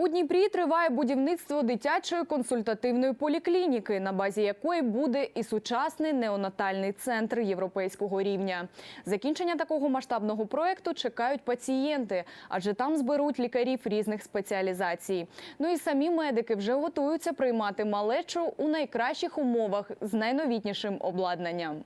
У Дніпрі триває будівництво дитячої консультативної поліклініки, на базі якої буде і сучасний неонатальний центр європейського рівня. Закінчення такого масштабного проекту чекають пацієнти, адже там зберуть лікарів різних спеціалізацій. Ну і самі медики вже готуються приймати малечу у найкращих умовах з найновітнішим обладнанням.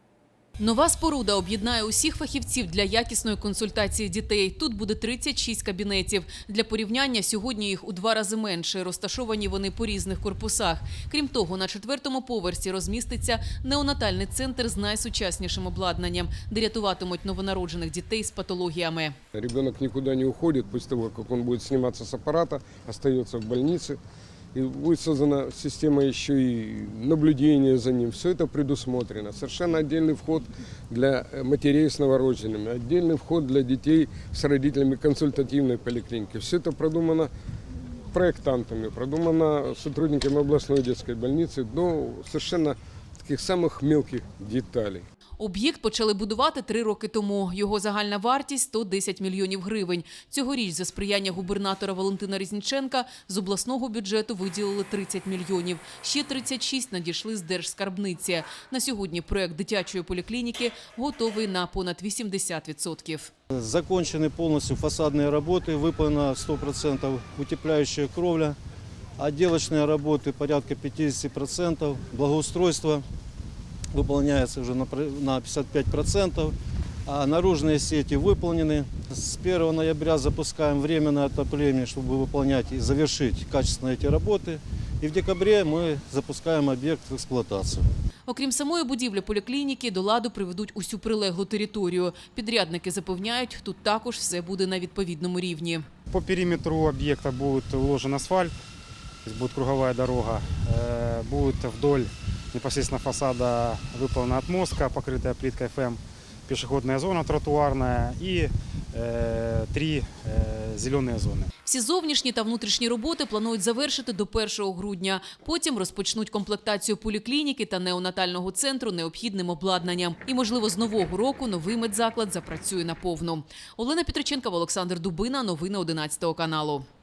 Нова споруда об'єднає усіх фахівців для якісної консультації дітей. Тут буде 36 кабінетів. Для порівняння сьогодні їх у два рази менше. Розташовані вони по різних корпусах. Крім того, на четвертому поверсі розміститься неонатальний центр з найсучаснішим обладнанням, де рятуватимуть новонароджених дітей з патологіями. Ребенок никуда не уходит после того, как он будет сниматься с аппарата, остается в больнице И будет создана система еще и наблюдения за ним. Все это предусмотрено. Совершенно отдельный вход для э, матерей с новорожденными, отдельный вход для детей с родителями консультативной поликлиники. Все это продумано проектантами, продумано сотрудниками областной детской больницы до совершенно таких самых мелких деталей. Об'єкт почали будувати три роки тому. Його загальна вартість – 110 мільйонів гривень. Цьогоріч за сприяння губернатора Валентина Різніченка з обласного бюджету виділили 30 мільйонів. Ще 36 надійшли з Держскарбниці. На сьогодні проект дитячої поліклініки готовий на понад 80%. Закончены полностью фасадные работы, выполнена 100% утепляющая кровля, отделочные работы порядка 50%, благоустройство выполняется уже на пр- на 55%, а наружные сети выполнены. С 1 ноября запускаем временное отопление, чтобы выполнять и завершить качественно эти работы. И в декабре мы запускаем объект в эксплуатацию. Окрім самої будівлі поліклініки, до ладу приведуть усю прилеглу територію. Підрядники запевняють, тут також все буде на відповідному рівні. По периметру объекта будет уложен асфальт, то есть будет круговая дорога, Э, будет вдоль непосредственно фасада выполнена отмостка, покрытая плиткой ФМ, пешеходная зона тротуарная и э, три э, зеленые зоны. Всі зовнішні та внутрішні роботи планують завершити до 1 грудня. Потім розпочнуть комплектацію поліклініки та неонатального центру необхідним обладнанням. І, можливо, з нового року новий медзаклад запрацює наповну. Олена Петриченкова, Олександр Дубина. Новини 11 каналу.